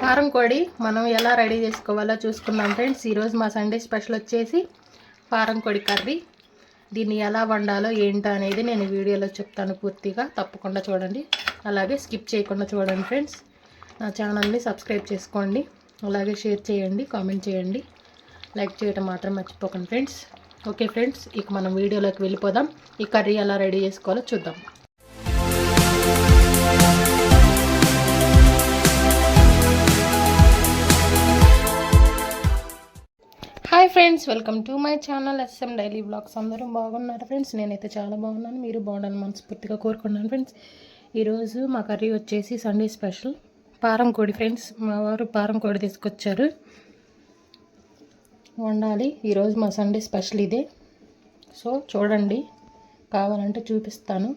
కారం కోడి మనం ఎలా రెడీ చేసుకోవాలో చూసుకుందాం ఫ్రెండ్స్. ఈరోజు మా సండే స్పెషల్ వచ్చేసి కారం కోడి కర్రీ. దీన్ని ఎలా వండాలో ఏంటో అనేది నేను వీడియోలో చెప్తాను పూర్తిగా. తప్పకుండా చూడండి. అలాగే స్కిప్ చేయకుండా చూడండి ఫ్రెండ్స్. నా ఛానల్ని సబ్స్క్రైబ్ చేసుకోండి. అలాగే షేర్ చేయండి కామెంట్ చేయండి. లైక్ చేయడం మాత్రం మర్చిపోకండి ఫ్రెండ్స్. ఓకే ఫ్రెండ్స్ ఇక మనం వీడియోలోకి వెళ్ళిపోదాం. ఈ కర్రీ ఎలా రెడీ చేసుకోవాలో చూద్దాం. Friends welcome to my channel SM daily blogs. అందరూ బాగున్నారు ఫ్రెండ్స్? నేనైతే చాలా బాగున్నాను. మీరు బాగుండాలని మనస్ఫూర్తిగా కోరుకున్నాను ఫ్రెండ్స్. ఈరోజు మా కర్రీ వచ్చేసి సండే స్పెషల్. పారం కోడి ఫ్రెండ్స్ మా వారు పారం కోడి తీసుకొచ్చారు. వండాలి. ఈరోజు మా సండే స్పెషల్ ఇదే. సో చూడండి. కావాలంటే చూపిస్తాను.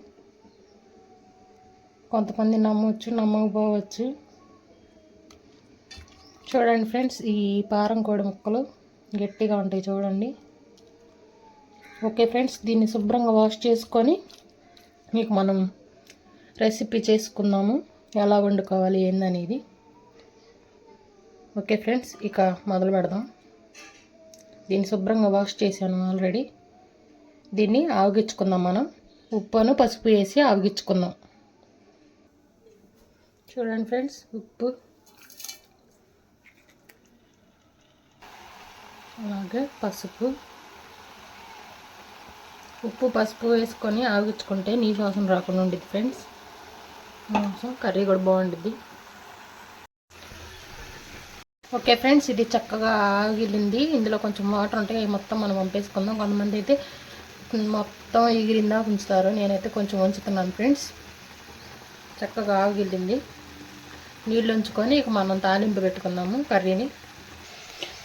కొంతమంది నమ్మవచ్చు నమ్మకపోవచ్చు. చూడండి ఫ్రెండ్స్ ఈ పారం కోడి ముక్కలు. గట్టిగా ఉంటాయి చూడండి. ఓకే ఫ్రెండ్స్ దీన్ని శుభ్రంగా వాష్ చేసుకొని మీకు మనం రెసిపీ చేసుకుందాము. ఎలా వండుకోవాలి ఏందనేది. ఓకే ఫ్రెండ్స్ ఇక మొదలు పెడదాం. దీన్ని శుభ్రంగా వాష్ చేశాను ఆల్రెడీ. దీన్ని ఆవగించుకుందాం మనం. ఉప్పును పసుపు వేసి ఆవగించుకుందాం. చూడండి ఫ్రెండ్స్ ఉప్పు. అలాగే పసుపు. ఉప్పు పసుపు వేసుకొని ఆగించుకుంటే నీ శ్వాసం రాకుండా ఉండేది ఫ్రెండ్స్. సో కర్రీ కూడా బాగుంటుంది ఓకే ఫ్రెండ్స్ ఇది చక్కగా ఆగిలింది. ఇందులో కొంచెం వాటర్ ఉంటాయి అవి మొత్తం మనం పంపేసుకుందాం కొంతమంది అయితే మొత్తం ఎగిరిందా ఉంచుతారు. నేనైతే కొంచెం ఉంచుతున్నాను ఫ్రెండ్స్. చక్కగా ఆగిలింది. నీళ్ళు ఉంచుకొని ఇక మనం తాలింపు పెట్టుకుందాము కర్రీని.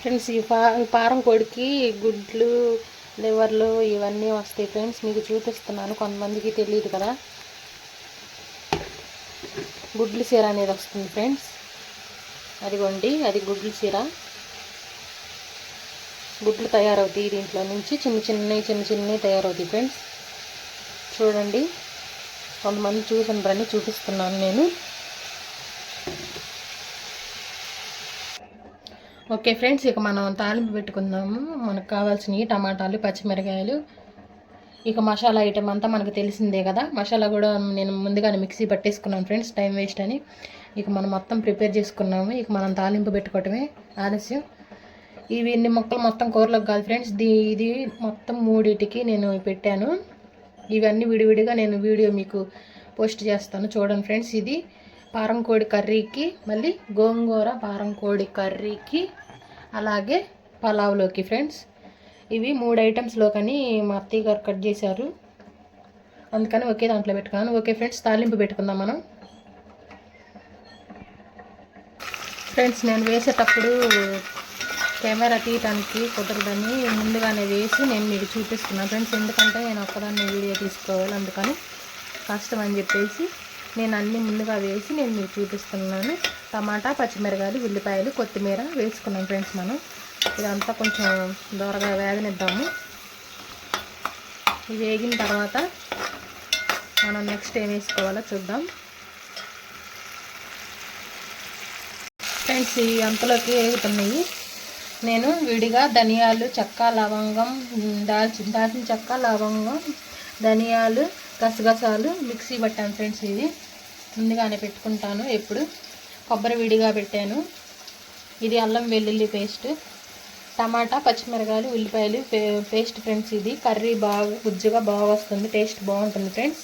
ఫ్రెండ్స్ ఈ పా పారం కోడికి గుడ్లు లివర్లు ఇవన్నీ వస్తాయి ఫ్రెండ్స్ మీకు చూపిస్తున్నాను కొంతమందికి తెలియదు కదా. గుడ్లు సీర అనేది వస్తుంది ఫ్రెండ్స్ అదిగోండి అది గుడ్లు సీర గుడ్లు తయారవుతాయి దీంట్లో నుంచి. చిన్న చిన్నవి చిన్న చిన్నవి తయారవుతాయి ఫ్రెండ్స్ చూడండి. కొంతమంది చూసిన రండి చూపిస్తున్నాను నేను. ఓకే ఫ్రెండ్స్ ఇక మనం తాలింపు పెట్టుకుందాము. మనకు కావాల్సినవి టమాటాలు పచ్చిమిరకాయలు. ఇక మసాలా ఐటెం అంతా మనకు తెలిసిందే కదా. మసాలా కూడా నేను ముందుగానే మిక్సీ పట్టేసుకున్నాను ఫ్రెండ్స్ టైం వేస్ట్ అని. ఇక మనం మొత్తం ప్రిపేర్ చేసుకున్నాము. ఇక మనం తాలింపు పెట్టుకోవటమే ఆలస్యం. ఇవి ఇన్ని మొక్కలు మొత్తం కూరలోకి కాదు ఫ్రెండ్స్. దీ ఇది మొత్తం మూడింటికి నేను పెట్టాను. ఇవన్నీ విడివిడిగా నేను వీడియో మీకు పోస్ట్ చేస్తాను. చూడండి ఫ్రెండ్స్ ఇది పారం కోడి కర్రీకి మళ్ళీ గోంగూర పారం కోడి కర్రీకి అలాగే పలావ్లోకి ఫ్రెండ్స్. ఇవి మూడు ఐటమ్స్లో కానీ మా అత్తయ్య గారు కట్ చేశారు. అందుకని ఒకే దాంట్లో పెట్టుకున్నాను. ఓకే ఫ్రెండ్స్ తాలింపు పెట్టుకుందాం మనం. ఫ్రెండ్స్ నేను వేసేటప్పుడు కెమెరా తీయటానికి కుదరదని ముందుగానే వేసి నేను మీకు చూపిస్తున్నాను. ఫ్రెండ్స్ ఎందుకంటే నేను ఒక్కదాన్ని వీడియో తీసుకోవాలి అందుకని కష్టం అని చెప్పేసి నేను అన్నీ ముందుగా వేసి నేను మీకు చూపిస్తున్నాను. టమాటా పచ్చిమిరకాయలు ఉల్లిపాయలు కొత్తిమీర వేసుకున్నాం ఫ్రెండ్స్ మనం. ఇదంతా కొంచెం దూరగా వేగనిద్దాము. ఇది వేగిన తర్వాత మనం నెక్స్ట్ ఏం వేసుకోవాలో చూద్దాం. ఫ్రెండ్స్ ఈ అంతలోకి వేగుతున్నాయి నేను విడిగా ధనియాలు చెక్క లవంగం దాల్చిన దాల్చిన చెక్క లవంగం ధనియాలు గసగసాలు మిక్సీ పట్టాను ఫ్రెండ్స్ ఇది. ముందుగానే పెట్టుకుంటాను ఎప్పుడు. కొబ్బరి విడిగా పెట్టాను. ఇది అల్లం వెల్లుల్లి పేస్ట్. టమాటా పచ్చిమిరకాయలు ఉల్లిపాయలు పేస్ట్ ఫ్రెండ్స్ ఇది. కర్రీ బాగా గుజ్జుగా బాగా వస్తుంది. టేస్ట్ బాగుంటుంది ఫ్రెండ్స్.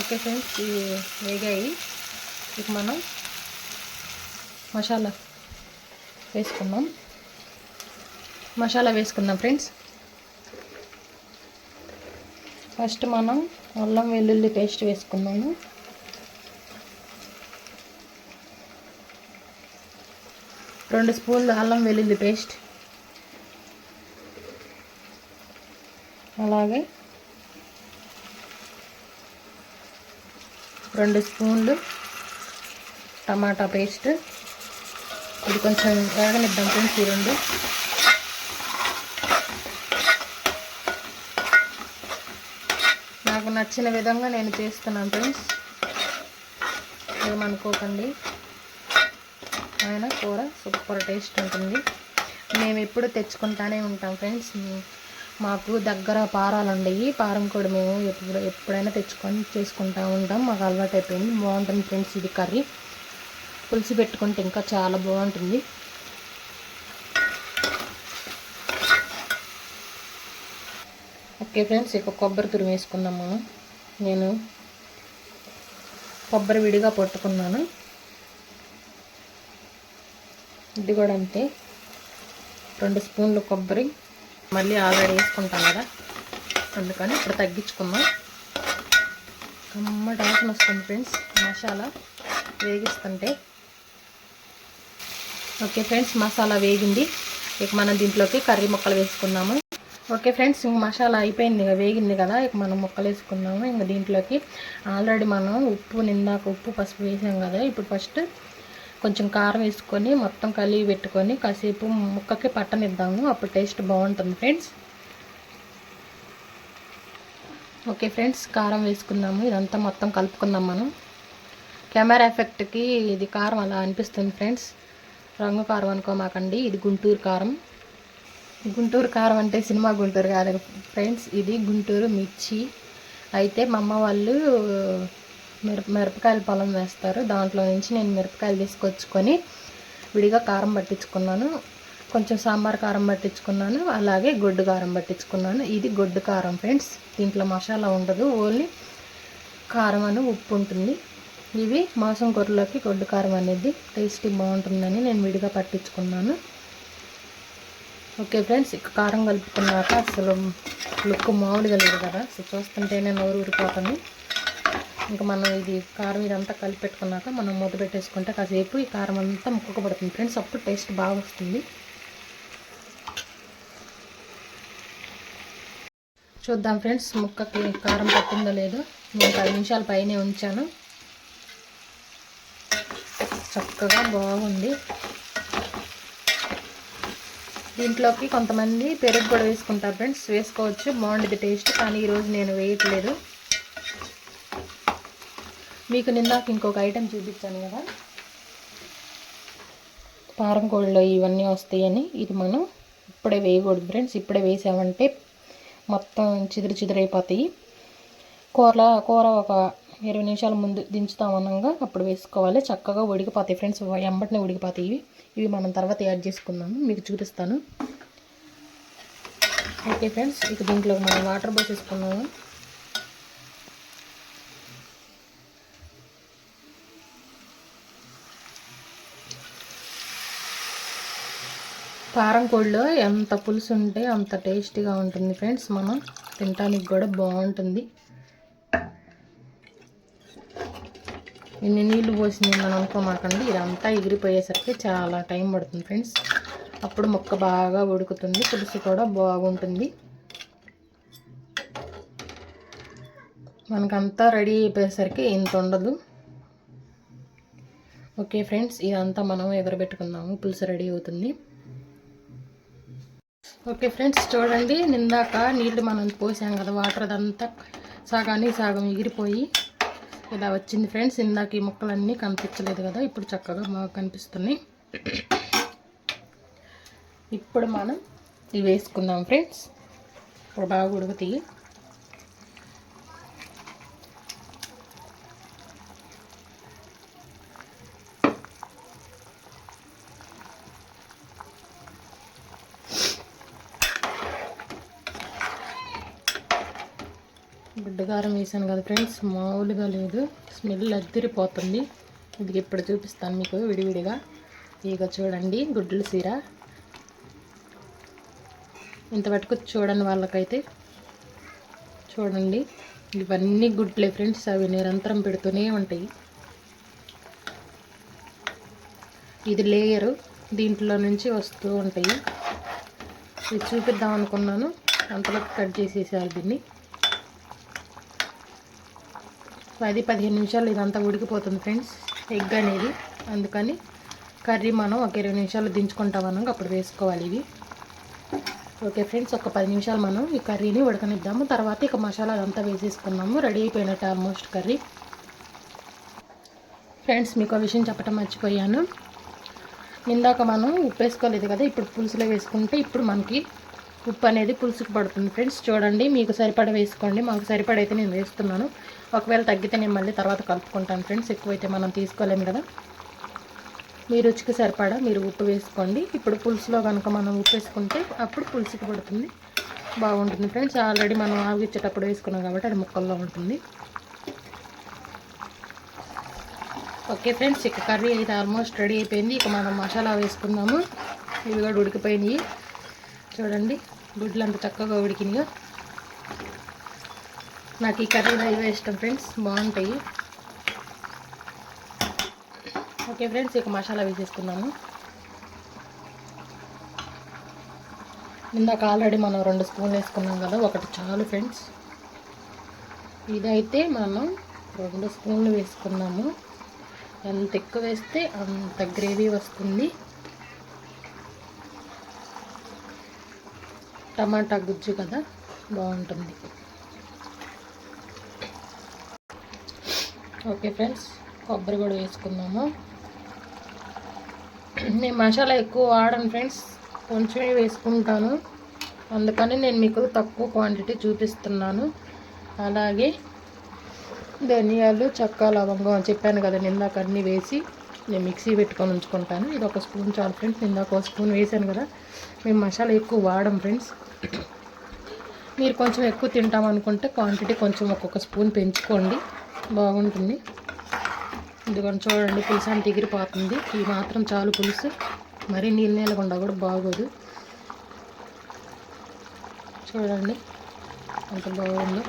ఓకే ఫ్రెండ్స్ ఇవి వేగాయి. ఇక మనం మసాలా వేసుకుందాం. మసాలా వేసుకుందాం ఫ్రెండ్స్. ఫస్ట్ మనం అల్లం వెల్లుల్లి పేస్ట్ వేసుకున్నాము రెండు స్పూన్లు అల్లం వెల్లుల్లి పేస్ట్. అలాగే రెండు స్పూన్లు టమాటా పేస్ట్. ఇది కొంచెం వేగనిద్దాం కొంచెం రెండు. నాకు నచ్చిన విధంగా నేను చేస్తున్నాను ఫ్రెండ్స్. ఏమనుకోకండి ఆయన కూర సూపర్ టేస్ట్ ఉంటుంది. మేము ఎప్పుడు తెచ్చుకుంటానే ఉంటాం ఫ్రెండ్స్. మాకు దగ్గర పారాలు ఉండేవి పారం కూడా మేము ఎప్పుడు ఎప్పుడైనా తెచ్చుకొని చేసుకుంటూ ఉంటాం. మాకు అలవాటు అయిపోయింది బాగుంటుంది ఫ్రెండ్స్ ఇది కర్రీ. పులుసు పెట్టుకుంటే ఇంకా చాలా బాగుంటుంది. ఓకే ఫ్రెండ్స్ ఇక కొబ్బరి తురిమి వేసుకుందాం మనం. నేను కొబ్బరి విడిగా పట్టుకున్నాను. ఇది కూడా అంతే. రెండు స్పూన్లు కొబ్బరి. మళ్ళీ ఆల్రెడీ వేసుకుంటాం కదా. అందుకని ఇప్పుడు తగ్గించుకుందాం. కమ్మటి వాసన వస్తుంది ఫ్రెండ్స్. మసాలా వేగిస్తుంటే ఓకే ఫ్రెండ్స్ మసాలా వేగింది. ఇక మనం దీంట్లోకి కర్రీ ముక్కలు వేసుకున్నాము ఓకే ఫ్రెండ్స్ ఇంక మసాలా అయిపోయింది ఇక వేగింది కదా. ఇక మనం ముక్కలు వేసుకున్నాము ఇంక దీంట్లోకి ఆల్రెడీ మనం ఉప్పు నిందాక ఉప్పు పసుపు వేసాం కదా. ఇప్పుడు ఫస్ట్ కొంచెం కారం వేసుకొని మొత్తం కలిగి పెట్టుకొని కాసేపు ముక్కకి పట్టనిద్దాము. అప్పుడు టేస్ట్ బాగుంటుంది ఫ్రెండ్స్. ఓకే ఫ్రెండ్స్ కారం వేసుకుందాము. ఇదంతా మొత్తం కలుపుకుందాం మనం. కెమెరా ఎఫెక్ట్కి ఇది కారం అలా అనిపిస్తుంది ఫ్రెండ్స్. రంగు కారం అనుకోమాకండి ఇది గుంటూరు కారం. గుంటూరు కారం అంటే సినిమా గుంటూరు కాదు. ఫ్రెండ్స్ ఇది గుంటూరు మిర్చి. అయితే మా అమ్మ వాళ్ళు మిరప మిరపకాయల పొలం వేస్తారు. దాంట్లో నుంచి నేను మిరపకాయలు తీసుకొచ్చుకొని విడిగా కారం పట్టించుకున్నాను. కొంచెం సాంబార్ కారం పట్టించుకున్నాను. అలాగే గొడ్డు కారం పట్టించుకున్నాను. ఇది గొడ్డు కారం ఫ్రెండ్స్. దీంట్లో మసాలా ఉండదు. ఓన్లీ కారం అని ఉప్పు ఉంటుంది. ఇవి మాంసం కూరలోకి గొడ్డు కారం అనేది టేస్టీ బాగుంటుందని నేను విడిగా పట్టించుకున్నాను. ఓకే ఫ్రెండ్స్ ఇక కారం కలుపుకున్నాక అసలు లుక్ మామూలుగా లేదు కదా. సో చూస్తుంటేనే నోరు ఊరిపోతుంది. ఇంకా మనం ఇది కారం ఇదంతా కలిపి పెట్టుకున్నాక మనం మూత పెట్టేసుకుంటే కాసేపు ఈ కారం అంతా ముక్కకు పడుతుంది. ఫ్రెండ్స్ అప్పుడు టేస్ట్ బాగా వస్తుంది. చూద్దాం ఫ్రెండ్స్ ముక్కకి కారం పట్టిందో లేదో. నేను పది నిమిషాల పైనే ఉంచాను. చక్కగా బాగుంది. దీంట్లోకి కొంతమంది పెరుగు కూడా వేసుకుంటారు ఫ్రెండ్స్. వేసుకోవచ్చు బాగుండేది టేస్ట్ కానీ ఈరోజు నేను వేయట్లేదు. మీకు నిందాక ఇంకొక ఐటెం చూపించాను కదా. పారం కోళ్ళలో ఇవన్నీ వస్తాయని ఇది మనం ఇప్పుడే వేయకూడదు ఫ్రెండ్స్. ఇప్పుడే వేసామంటే మొత్తం చిదిరి చిదిరైపోతాయి. కూర కూర ఒక ఇరవై నిమిషాల ముందు దించుతామనగా అప్పుడు వేసుకోవాలి. చక్కగా ఉడికిపోతాయి ఫ్రెండ్స్ ఎంబటినే ఉడికిపోతాయి ఇవి. ఇవి మనం తర్వాత యాడ్ చేసుకుందాము. మీకు చూపిస్తాను. ఓకే ఫ్రెండ్స్ ఇక దీంట్లో మనం వాటర్ పోసేసుకున్నాము కారం కోడిలో ఎంత పులుసు ఉంటే అంత టేస్టీగా ఉంటుంది ఫ్రెండ్స్ మనం తినడానికి కూడా బాగుంటుంది. ఇన్ని నీళ్ళు పోసింది మనం అనుకోమాకండి. ఇదంతా ఎగిరిపోయేసరికి చాలా టైం పడుతుంది ఫ్రెండ్స్. అప్పుడు మొక్క బాగా ఉడుకుతుంది. పులుసు కూడా బాగుంటుంది. మనకంతా రెడీ అయిపోయేసరికి ఇంత ఉండదు. ఓకే ఫ్రెండ్స్ ఇదంతా మనం ఎగరబెట్టుకుందాము. పులుసు రెడీ అవుతుంది. ఓకే ఫ్రెండ్స్ చూడండి. నిందాక నీళ్ళు మనం పోసాం కదా వాటర్ అదంతా సగానికి సగం ఎగిరిపోయి ఇలా వచ్చింది ఫ్రెండ్స్. ఇందాక ఈ ముక్కలన్నీ కనిపించలేదు కదా ఇప్పుడు చక్కగా బాగా కనిపిస్తున్నాయి. ఇప్పుడు మనం ఇవి వేసుకుందాం ఫ్రెండ్స్. ఇప్పుడు బాగా ఉడుకుతాయి. గుడ్డగారం వేసాను కదా ఫ్రెండ్స్ మామూలుగా లేదు. స్మెల్ అద్దరిపోతుంది. ఇది ఇప్పుడు చూపిస్తాను మీకు విడివిడిగా. ఇక చూడండి గుడ్లు సీర ఇంతవరకు చూడని వాళ్ళకైతే చూడండి. ఇవన్నీ గుడ్లే ఫ్రెండ్స్ అవి నిరంతరం పెడుతూనే ఉంటాయి. ఇది లేయరు దీంట్లో నుంచి వస్తూ ఉంటాయి. ఇది చూపిద్దాం అనుకున్నాను. అంతలోకి కట్ చేసేసారు దీన్ని. పది పదిహేను నిమిషాలు ఇదంతా ఉడికిపోతుంది ఫ్రెండ్స్ ఎగ్ అనేది. అందుకని కర్రీ మనం ఒక ఇరవై నిమిషాలు దించుకుంటాం అన్నాక అప్పుడు వేసుకోవాలి ఇవి. ఓకే ఫ్రెండ్స్ ఒక పది నిమిషాలు మనం ఈ కర్రీని ఉడకనిద్దాము. తర్వాత ఇక మసాలా అదంతా వేసేసుకున్నాము. రెడీ అయిపోయినట్టు ఆల్మోస్ట్ కర్రీ. ఫ్రెండ్స్ మీకు ఒక విషయం చెప్పడం మర్చిపోయాను. ఇందాక మనం ఉప్పు వేసుకోలేదు కదా ఇప్పుడు పులుసులో వేసుకుంటే ఇప్పుడు మనకి ఉప్పు అనేది పులుసుకు పడుతుంది ఫ్రెండ్స్. చూడండి మీకు సరిపడ వేసుకోండి. మాకు సరిపడైతే నేను వేస్తున్నాను. ఒకవేళ తగ్గితే నేను మళ్ళీ తర్వాత కలుపుకుంటాను ఫ్రెండ్స్. ఎక్కువైతే మనం తీసుకోలేము కదా. మీ రుచికి సరిపడా మీరు ఉప్పు వేసుకోండి. ఇప్పుడు పులుసులో కనుక మనం ఉప్పు వేసుకుంటే అప్పుడు పులుసుకి పడుతుంది. బాగుంటుంది ఫ్రెండ్స్. ఆల్రెడీ మనం ఆవిచ్చేటప్పుడు వేసుకున్నాం కాబట్టి అది ముక్కల్లో ఉంటుంది. ఓకే ఫ్రెండ్స్ ఇక కర్రీ అయితే ఆల్మోస్ట్ రెడీ అయిపోయింది. ఇక మనం మసాలా వేసుకుందాము. ఇవి కూడా ఉడికిపోయినాయి. చూడండి. గుడ్లు అంత చక్కగా ఉడికినాయో నాకు ఈ కర్రీ ఇవే ఇష్టం ఫ్రెండ్స్ బాగుంటాయి. ఓకే ఫ్రెండ్స్ ఇక మసాలా వేసేసుకున్నాము ఇందాక ఆల్రెడీ మనం రెండు స్పూన్లు వేసుకున్నాం కదా ఒకటి చాలు ఫ్రెండ్స్. ఇదైతే మనం రెండు స్పూన్లు వేసుకున్నాము. ఎంత ఎక్కువ వేస్తే అంత గ్రేవీ వస్తుంది. టమాటా గుజ్జు కదా? బాగుంటుంది. ఓకే ఫ్రెండ్స్ కొబ్బరి కూడా వేసుకుందాము. నేను మసాలా ఎక్కువ వాడను ఫ్రెండ్స్ కొంచెమే వేసుకుంటాను. అందుకని నేను మీకు తక్కువ క్వాంటిటీ చూపిస్తున్నాను. అలాగే ధనియాలు చక్క లవంగం అని చెప్పాను కదా నిందాక అన్నీ వేసి నేను మిక్సీ పెట్టుకొని ఉంచుకుంటాను. ఇది ఒక స్పూన్ చాలు ఫ్రెండ్స్. ఇందాక ఒక స్పూన్ వేసాను కదా. మేము మసాలా ఎక్కువ వాడం ఫ్రెండ్స్. మీరు కొంచెం ఎక్కువ తింటాం అనుకుంటే క్వాంటిటీ కొంచెం ఒక్కొక్క స్పూన్ పెంచుకోండి. బాగుంటుంది. ఇదిగోండి చూడండి పులుసు అంత ఎగిరిపోతుంది. ఈ మాత్రం చాలు పులుసు. మరీ నీళ్ళు నీళ్ళకుండా కూడా బాగోదు. చూడండి అంత బాగుందో.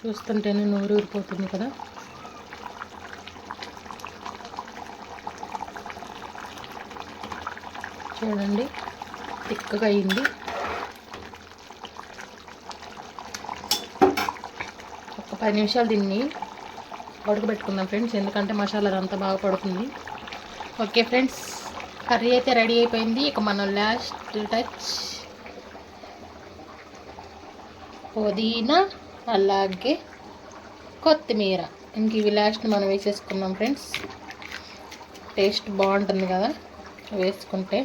చూస్తుంటేనే నోరు ఊరిపోతుంది కదా. చూడండి. తిక్కగా అయింది. ఒక పది నిమిషాలు దీన్ని ఉడకబెట్టుకుందాం ఫ్రెండ్స్. ఎందుకంటే మసాలా అంతా బాగా పడుతుంది. ఓకే ఫ్రెండ్స్ కర్రీ అయితే రెడీ అయిపోయింది. ఇక మనం లాస్ట్ టచ్ పుదీనా అలాగే కొత్తిమీర. ఇంక ఇవి లాస్ట్ మనం వేసేసుకున్నాం ఫ్రెండ్స్. టేస్ట్ బాగుంటుంది కదా వేసుకుంటే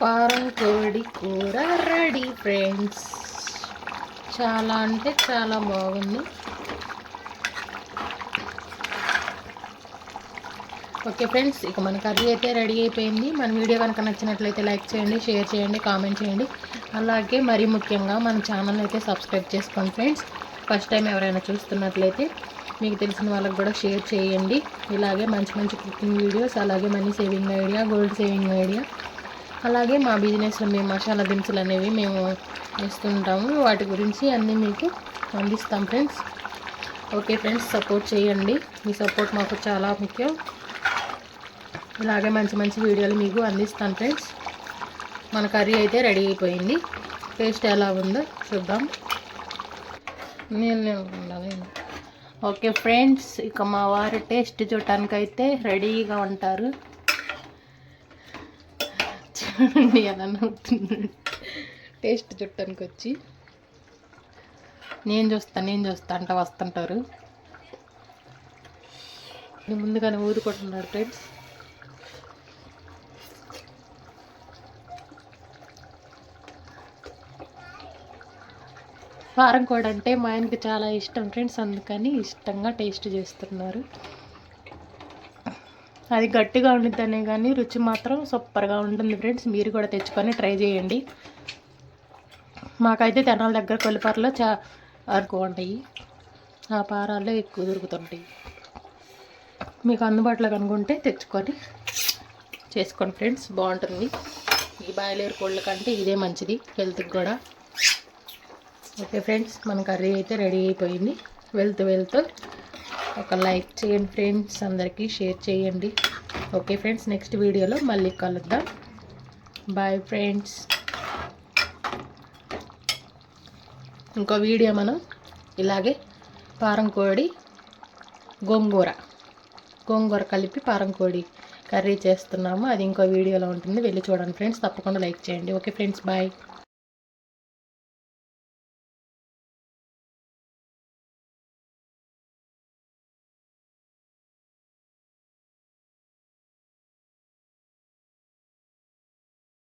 కారం కోడి కూర రెడీ ఫ్రెండ్స్ చాలా అంటే చాలా బాగుంది. ఓకే ఫ్రెండ్స్ ఇక మన కర్రీ అయితే రెడీ అయిపోయింది. మన వీడియో కనుక నచ్చినట్లయితే లైక్ చేయండి షేర్ చేయండి కామెంట్ చేయండి. అలాగే మరీ ముఖ్యంగా మన ఛానల్ అయితే సబ్స్క్రైబ్ చేసుకోండి ఫ్రెండ్స్. ఫస్ట్ టైం ఎవరైనా చూస్తున్నట్లయితే మీకు తెలిసిన వాళ్ళకి కూడా షేర్ చేయండి. ఇలాగే మంచి మంచి కుకింగ్ వీడియోస్ అలాగే money saving idea gold saving idea అలాగే మా బిజినెస్లో మేము మసాలా దినుసులు అనేవి మేము వేస్తుంటాము. వాటి గురించి అన్నీ మీకు అందిస్తాం ఫ్రెండ్స్. ఓకే ఫ్రెండ్స్ సపోర్ట్ చేయండి. మీ సపోర్ట్ మాకు చాలా ముఖ్యం. ఇలాగే మంచి మంచి వీడియోలు మీకు అందిస్తాను ఫ్రెండ్స్. మన కర్రీ అయితే రెడీ అయిపోయింది. టేస్ట్ ఎలా ఉందో చూద్దాం. నేను ఓకే ఫ్రెండ్స్ ఇక మా వారి టేస్ట్ చూడటానికైతే రెడీగా ఉంటారు. చూడండి ఎలా నవ్వుతున్నాడు టేస్ట్ చుట్టానికి వచ్చి. నేను చూస్తా నేను చూస్తా అంట వస్తుంటారు. ముందుగానే ఊరుకుంటున్నారు ఫ్రెండ్స్ వారం కూడా అంటే మా ఆయనకి చాలా ఇష్టం ఫ్రెండ్స్ అందుకని ఇష్టంగా టేస్ట్ చేస్తున్నారు. అది గట్టిగా ఉండిద్దనే కానీ రుచి మాత్రం సూపర్గా ఉంటుంది ఫ్రెండ్స్. మీరు కూడా తెచ్చుకొని ట్రై చేయండి. మాకైతే తెనాల దగ్గర కొలిపారలో చా అరకు ఉంటాయి. ఆ పారాల్లో ఎక్కువ దొరుకుతుంటాయి. మీకు అందుబాటులో కనుక్కుంటే తెచ్చుకొని చేసుకోండి ఫ్రెండ్స్. బాగుంటుంది. ఈ బాయిలేరు కోళ్ళ కంటే ఇదే మంచిది హెల్త్కి కూడా. ఓకే ఫ్రెండ్స్ మన కర్రీ అయితే రెడీ అయిపోయింది. వెళ్తూ వెళ్తూ ఒక లైక్ చేయండి ఫ్రెండ్స్ అందరికీ షేర్ చేయండి. ఓకే ఫ్రెండ్స్ నెక్స్ట్ వీడియోలో మళ్ళీ కలుద్దాం. బాయ్ ఫ్రెండ్స్ ఇంకో వీడియో మనం ఇలాగే పారం కోడి గోంగూర గోంగూర కలిపి పారం కోడి కర్రీ చేస్తున్నాము. అది ఇంకో వీడియోలో ఉంటుంది. వెళ్ళి చూడండి ఫ్రెండ్స్ తప్పకుండా లైక్ చేయండి. Okay friends bye